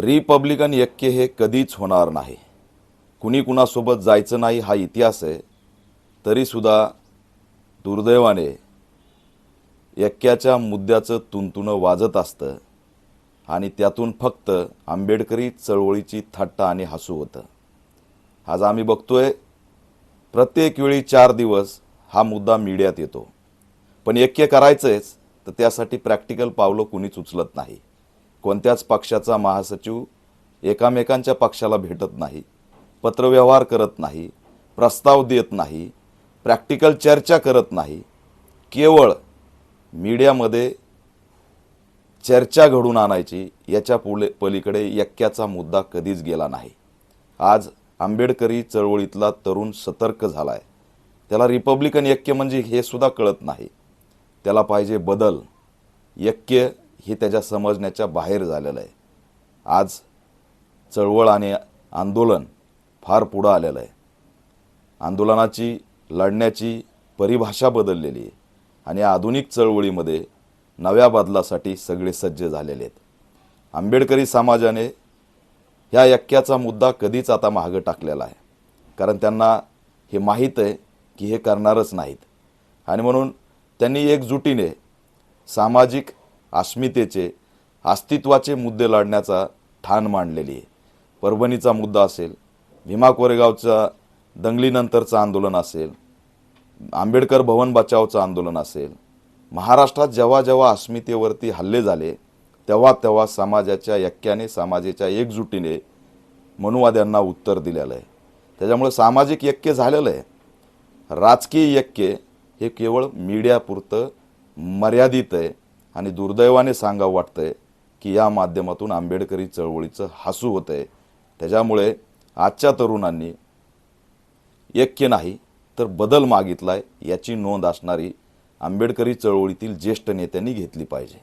Republican ऐक्य हे कधीच होणार नाही. कुणी कुणासोबत जायचं नाही हा इतिहास आहे तरीसुद्धा दुर्दैवाने ऐक्याच्या मुद्द्याचं तुंतुणं वाजत असतं आणि त्यातून फक्त आंबेडकरी चळवळीची थट्टा आणि हसू होतं. आज आम्ही बघतोय प्रत्येक वेळी चार दिवस हा मुद्दा मीडियात येतो. पण ऐक्य करायचंच तर त्यासाठी प्रॅक्टिकल पावलं कुणीच उचलत नाही. कोणत्याच पक्षाचा महासचिव एकामेकांच्या पक्षाला भेटत नाही पत्रव्यवहार करत नाही प्रस्ताव देत नाही प्रॅक्टिकल चर्चा करत नाही. केवळ मीडियामध्ये चर्चा घडून आणायची याच्या पुले पलीकडे यक्क्याचा मुद्दा कधीच गेला नाही. आज आंबेडकरी चळवळीतला तरुण सतर्क झाला आहे त्याला रिपब्लिकन यक्य म्हणजे हे सुद्धा कळत नाही. त्याला पाहिजे बदल. यक्य हे त्याच्या समजण्याच्या बाहेर झालेलं आहे. आज चळवळ आणि आंदोलन फार पुढं आलेलं आहे. आंदोलनाची लढण्याची परिभाषा बदललेली आहे आणि आधुनिक चळवळीमध्ये नव्या बदलासाठी सगळे सज्ज झालेले आहेत. आंबेडकरी समाजाने ह्या यक्क्याचा मुद्दा कधीच आता मागं टाकलेला आहे. कारण त्यांना हे माहीत आहे की हे करणारच नाहीत. आणि म्हणून त्यांनी एकजुटीने सामाजिक अस्मितेचे अस्तित्वाचे मुद्दे लढण्याचा ठाण मांडलेली आहे. परभणीचा मुद्दा असेल भीमा कोरेगावचा दंगलीनंतरचं आंदोलन असेल आंबेडकर भवन बचावचं आंदोलन असेल महाराष्ट्रात जेव्हा जेव्हा अस्मितेवरती हल्ले झाले तेव्हा तेव्हा समाजाच्या यक्क्याने समाजाच्या एकजुटीने मनुवाद्यांना उत्तर दिलेलं आहे. त्याच्यामुळे सामाजिक यक्य झालेलं आहे. राजकीय ऐक्य हे केवळ मीडियापुरतं मर्यादित आहे. आणि दुर्दैवाने सांगावं वाटतंय की या माध्यमातून आंबेडकरी चळवळीचं हसू होतं आहे त्याच्यामुळे आजच्या तरुणांनी ऐक्य नाही तर बदल मागितलाय याची नोंद असणारी आंबेडकरी चळवळीतील ज्येष्ठ नेत्यांनी घेतली पाहिजे.